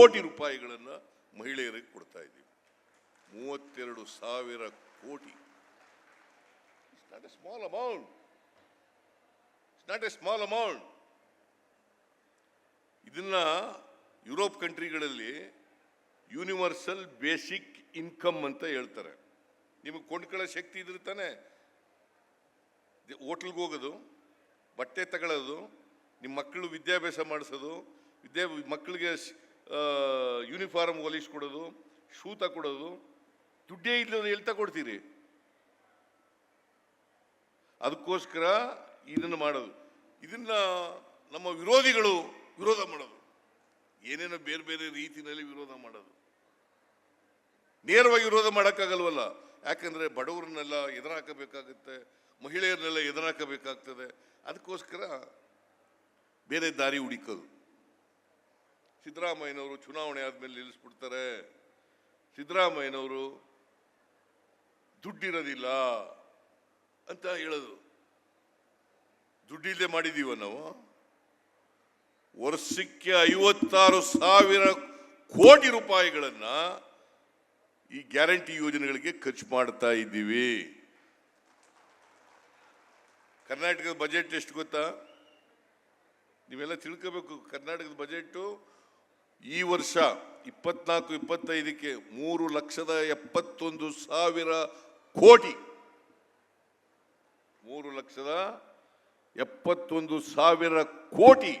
ಕೋಟಿ ರೂಪಾಯಿಗಳನ್ನು ಮಹಿಳೆಯರಿಗೆ ಕೊಡ್ತಾ ಇದ್ದೀವಿ. ಮೂವತ್ತೆರಡು ಸಾವಿರ ಕೋಟಿ. It's not a small amount it's not a small amount ಇದನ್ನ ಯುರೋಪ್ ಕಂಟ್ರಿಗಳಲ್ಲಿ ಯೂನಿವರ್ಸಲ್ ಬೇಸಿಕ್ ಇನ್ಕಮ್ ಅಂತ ಹೇಳ್ತಾರೆ. ನಿಮಗೆ ಕೊಂಡ್ಕೊಳ್ಳೋ ಶಕ್ತಿ ಇದ್ರೆ ತಾನೆ. ಹೋಟ್ಲ್ಗೆ ಹೋಗೋದು, ಬಟ್ಟೆ ತಗೊಳ್ಳೋದು, ನಿಮ್ಮ ಮಕ್ಕಳು ವಿದ್ಯಾಭ್ಯಾಸ ಮಾಡಿಸೋದು, ವಿದ್ಯಾ ಮಕ್ಕಳಿಗೆ ಯೂನಿಫಾರ್ಮ್ ಹೊಲಿಸ್ಕೊಡೋದು ಶೂ ತಗೊಡೋದು ದುಡ್ಡೇ ಇಲ್ಲದ ಎಲ್ಲಿ ತಗೊಡ್ತೀರಿ ಅದಕ್ಕೋಸ್ಕರ ಇದನ್ನು ಮಾಡೋದು. ಇದನ್ನ ನಮ್ಮ ವಿರೋಧಿಗಳು ವಿರೋಧ ಮಾಡೋದು. ಏನೇನೋ ಬೇರೆ ಬೇರೆ ರೀತಿಯಲ್ಲಿ ವಿರೋಧ ಮಾಡೋದು. ನೇರವಾಗಿ ವಿರೋಧ ಮಾಡೋಕ್ಕಾಗಲ್ವಲ್ಲ? ಯಾಕಂದರೆ ಬಡವರನ್ನೆಲ್ಲ ಎದುರಾಕಬೇಕಾಗುತ್ತೆ, ಮಹಿಳೆಯರನ್ನೆಲ್ಲ ಎದುರಾಕಬೇಕಾಗ್ತದೆ. ಅದಕ್ಕೋಸ್ಕರ ಬೇರೆ ದಾರಿ ಹುಡುಕೋದು. ಸಿದ್ದರಾಮಯ್ಯನವರು ಚುನಾವಣೆ ಆದಮೇಲೆ ನಿಲ್ಲಿಸ್ಬಿಡ್ತಾರೆ. ಸಿದ್ದರಾಮಯ್ಯನವರು ದುಡ್ಡಿರೋದಿಲ್ಲ ಅಂತ ಹೇಳೋದು ದುಡ್ಡಿಲ್ಲದೆ ಮಾಡಿದ್ದೀವ ನಾವು? ವರ್ಷಕ್ಕೆ ಐವತ್ತಾರು ಸಾವಿರ ಕೋಟಿ ರೂಪಾಯಿಗಳನ್ನು ಈ ಗ್ಯಾರಂಟಿ ಯೋಜನೆಗಳಿಗೆ ಖರ್ಚು ಮಾಡ್ತಾ ಇದ್ದೀವಿ. ಕರ್ನಾಟಕದ ಬಜೆಟ್ ಎಷ್ಟು ಗೊತ್ತಾ? ನೀವೆಲ್ಲ ತಿಳ್ಕೋಬೇಕು ಕರ್ನಾಟಕದ ಬಜೆಟ್ಟು. ಈ ವರ್ಷ ಇಪ್ಪತ್ನಾಲ್ಕು, ಇಪ್ಪತ್ತೈದಕ್ಕೆ ಮೂರು ಲಕ್ಷದ ಎಪ್ಪತ್ತೊಂದು ಸಾವಿರ ಕೋಟಿ. ಮೂರು ಲಕ್ಷದ ಎಪ್ಪತ್ತೊಂದು ಸಾವಿರ ಕೋಟಿ.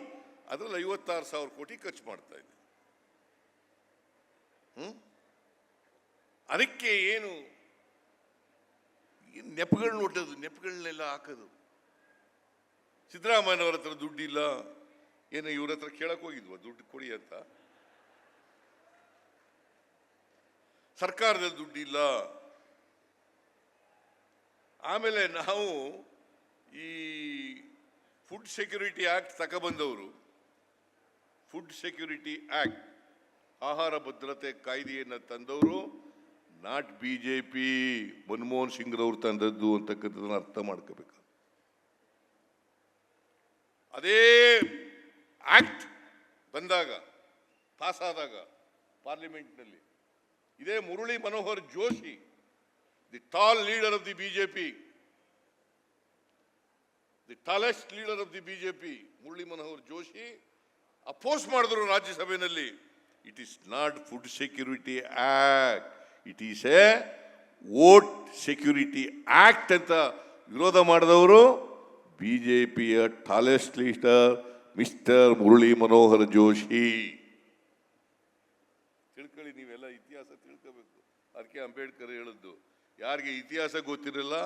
ಅದರಲ್ಲಿ ಐವತ್ತಾರು ಸಾವಿರ ಕೋಟಿ ಖರ್ಚು ಮಾಡ್ತಾ ಇದೆ. ಅದಕ್ಕೆ ಏನು ನೆಪಗಳನ್ನ ಒಡ್ಡೋದು ನೆಪಗಳನ್ನೆಲ್ಲ ಹಾಕೋದು. ಸಿದ್ದರಾಮಯ್ಯನವರ ಹತ್ರ ದುಡ್ಡಿಲ್ಲ. ಏನು ಇವ್ರ ಹತ್ರ ಕೇಳಕ್ ಹೋಗಿದ್ವ? ದುಡ್ಡು ಕೊಡಿ ಅಂತ. ಸರ್ಕಾರದಲ್ಲಿ ದುಡ್ಡಿಲ್ಲ. ಆಮೇಲೆ ನಾವು ಈ ಫುಡ್ ಸೆಕ್ಯೂರಿಟಿ ಆ್ಯಕ್ಟ್ ತಗೊಬಂದವರು ಫುಡ್ ಸೆಕ್ಯೂರಿಟಿ ಆ್ಯಕ್ಟ್ ಆಹಾರ ಭದ್ರತೆ ಕಾಯ್ದೆಯನ್ನು ತಂದವರು not B J P Manmohan ಸಿಂಗ್ರವ್ರು ತಂದದ್ದು ಅಂತಕ್ಕಂಥದ್ದನ್ನು ಅರ್ಥ ಮಾಡ್ಕೋಬೇಕು. ಅದೇ ಆ್ಯಕ್ಟ್ ಬಂದಾಗ ಪಾಸಾದಾಗ ಪಾರ್ಲಿಮೆಂಟ್ನಲ್ಲಿ ಇದೇ Murali Manohar Joshi the tall leader of the BJP the tallest leader of the BJP Murali Manohar Joshi oppose ಮಾಡಿದ್ರು ರಾಜ್ಯಸಭೆಯಲ್ಲಿ. It is not food security act it is a vote security act ಅಂತ ವಿರೋಧ ಮಾಡಿದವರು ಬಿಜೆಪಿಯ tallest leader mister Murali Manohar Joshi ತಿಳ್ಕೊಳ್ಳಿ ನೀವೆಲ್ಲ ಇತಿಹಾಸ ತಿಳ್ಕೋಬೇಕು ಅದಕ್ಕೆ ಅಂಬೇಡ್ಕರ್ ಹೇಳಿದ್ದು, ಯಾರಿಗೆ ಇತಿಹಾಸ ಗೊತ್ತಿರಲ್ಲ,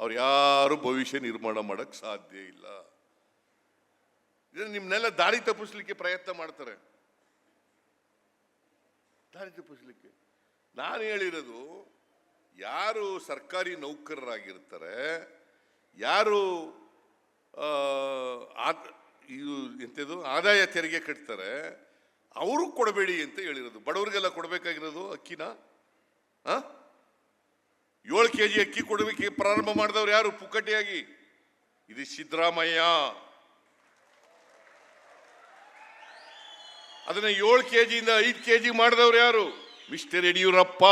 ಅವ್ರು ಯಾರು ಭವಿಷ್ಯ ನಿರ್ಮಾಣ ಮಾಡಕ್ ಸಾಧ್ಯ ಇಲ್ಲ. ಇದನ್ನ ನಿಮ್ನೆಲ್ಲ ದಾರಿ ತಪ್ಪಿಸ್ಲಿಕ್ಕೆ ಪ್ರಯತ್ನ ಮಾಡ್ತಾರೆ. ದಾರಿ ತಪ್ಪಿಸ್ಲಿಕ್ಕೆ. ನಾನು ಹೇಳಿರೋದು, ಯಾರು ಸರ್ಕಾರಿ ನೌಕರರಾಗಿರ್ತಾರೆ, ಯಾರು ಇದು ಎಂಥದ್ದು ಆದಾಯ ತೆರಿಗೆ ಕಟ್ತಾರೆ, ಅವರು ಕೊಡಬೇಡಿ ಅಂತ ಹೇಳಿರೋದು. ಬಡವರಿಗೆಲ್ಲ ಕೊಡಬೇಕಾಗಿರೋದು ಅಕ್ಕಿನ? ಏಳು ಕೆ ಜಿ ಅಕ್ಕಿ ಕೊಡಬೇಕು ಪ್ರಾರಂಭ ಮಾಡಿದವ್ರು ಯಾರು? ಪುಕ್ಕಟೆಯಾಗಿ ಇದು ಸಿದ್ದರಾಮಯ್ಯ. ಅದನ್ನ ಏಳು ಕೆ ಜಿಯಿಂದ ಐದು ಕೆ ಜಿ ಮಾಡಿದವ್ರು ಯಾರು? ಮಿಸ್ಟರ್ ಯಡಿಯೂರಪ್ಪ.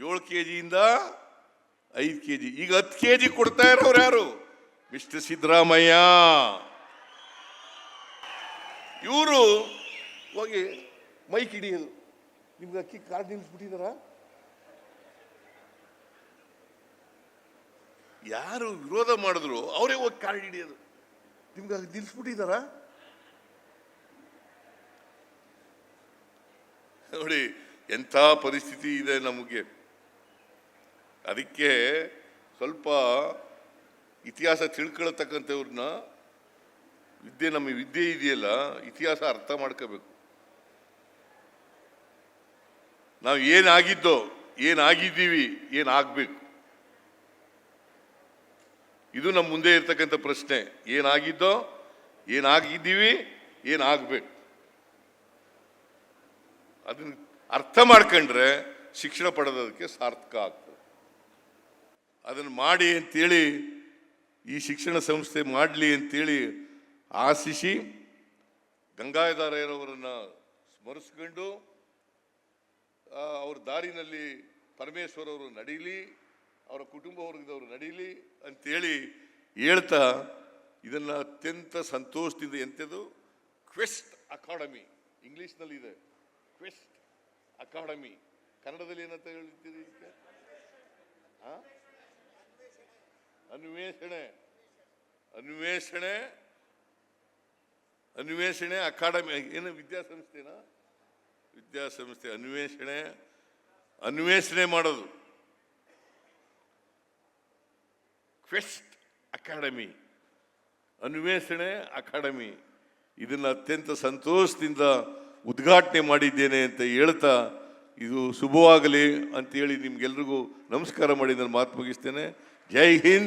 ಏಳು ಕೆ ಜಿಯಿಂದ ಐದು ಕೆ ಜಿ ಈಗ ಹತ್ತು ಕೆ ಜಿ ಕೊಡ್ತಾ ಇರೋರು ಯಾರು? ಮಿಸ್ಟರ್ ಸಿದ್ದರಾಮಯ್ಯ. ಇವರು ಹೋಗಿ ಮೈಕ್ ಹಿಡಿಯೋದು ನಿಮ್ಗೆ ಅಕ್ಕಿ ಕಾರ್ ನಿಲ್ಲಿಸ್ಬಿಟ್ಟಿದಾರ ಯಾರು ವಿರೋಧ ಮಾಡಿದ್ರು ಅವರೇ ಹೋಗಿ ಕಾರ್ ಹಿಡಿಯೋದು. ನಿಮ್ಗೆ ನಿಲ್ಲಿಸ್ಬಿಟ್ಟಿದಾರ ನೋಡಿ, ಎಂಥ ಪರಿಸ್ಥಿತಿ ಇದೆ ನಮಗೆ. ಅದಕ್ಕೆ ಸ್ವಲ್ಪ ಇತಿಹಾಸ ತಿಳ್ಕೊಳ್ತಕ್ಕಂಥವ್ರನ್ನ, ವಿದ್ಯೆ ನಮ್ಮ ವಿದ್ಯೆ ಇದೆಯಲ್ಲ, ಇತಿಹಾಸ ಅರ್ಥ ಮಾಡ್ಕೋಬೇಕು. ನಾವು ಏನಾಗಿದ್ದೋ, ಏನಾಗಿದ್ದೀವಿ, ಏನಾಗಬೇಕು? ಇದು ನಮ್ಮ ಮುಂದೆ ಇರ್ತಕ್ಕಂಥ ಪ್ರಶ್ನೆ. ಏನಾಗಿದ್ದೋ, ಏನಾಗಿದ್ದೀವಿ, ಏನಾಗಬೇಕು? ಅದನ್ನು ಅರ್ಥ ಮಾಡ್ಕೊಂಡ್ರೆ ಶಿಕ್ಷಣ ಪಡೆದೋದಕ್ಕೆ ಸಾರ್ಥಕ ಆಗ್ತದೆ. ಅದನ್ನು ಮಾಡಿ ಅಂತೇಳಿ, ಈ ಶಿಕ್ಷಣ ಸಂಸ್ಥೆ ಮಾಡಲಿ ಅಂತೇಳಿ ಆಶಿಸಿ ಗಂಗಾಧರಯ್ಯನವರನ್ನ ಸ್ಮರಿಸ್ಕೊಂಡು ಅವ್ರ ದಾರಿನಲ್ಲಿ ಪರಮೇಶ್ವರ್ ಅವರು ನಡೀಲಿ, ಅವರ ಕುಟುಂಬ ವರ್ಗದವರು ನಡೀಲಿ ಅಂತೇಳಿ ಹೇಳ್ತಾ ಇದನ್ನ ಅತ್ಯಂತ ಸಂತೋಷದಿಂದ ಎಂಥದ್ದು ಕ್ವೆಸ್ಟ್ ಅಕಾಡೆಮಿ, ಇಂಗ್ಲೀಷ್ನಲ್ಲಿ ಇದೆ. Quest academy. ಕನ್ನಡದಲ್ಲಿ ಏನಂತ ಹೇಳ್ತೀರಿ? ಅನ್ವೇಷಣೆ. ಅನ್ವೇಷಣೆ. ಅನ್ವೇಷಣೆ ಅಕಾಡೆಮಿ. ಏನು ವಿದ್ಯಾಸಂಸ್ಥೆನಾ? ವಿದ್ಯಾಸಂಸ್ಥೆ ಅನ್ವೇಷಣೆ ಅನ್ವೇಷಣೆ ಮಾಡೋದು. Quest academy. ಅನ್ವೇಷಣೆ ಅಕಾಡೆಮಿ. ಇದನ್ನ ಅತ್ಯಂತ ಸಂತೋಷದಿಂದ ಉದ್ಘಾಟನೆ ಮಾಡಿದ್ದೇನೆ ಅಂತ ಹೇಳ್ತಾ ಇದು ಶುಭವಾಗಲಿ ಅಂತೇಳಿ ನಿಮ್ಗೆಲ್ರಿಗೂ ನಮಸ್ಕಾರ ಮಾಡಿ ನಾನು ಮಾತು ಮುಗಿಸ್ತೇನೆ. ಜೈ ಹಿಂದ್.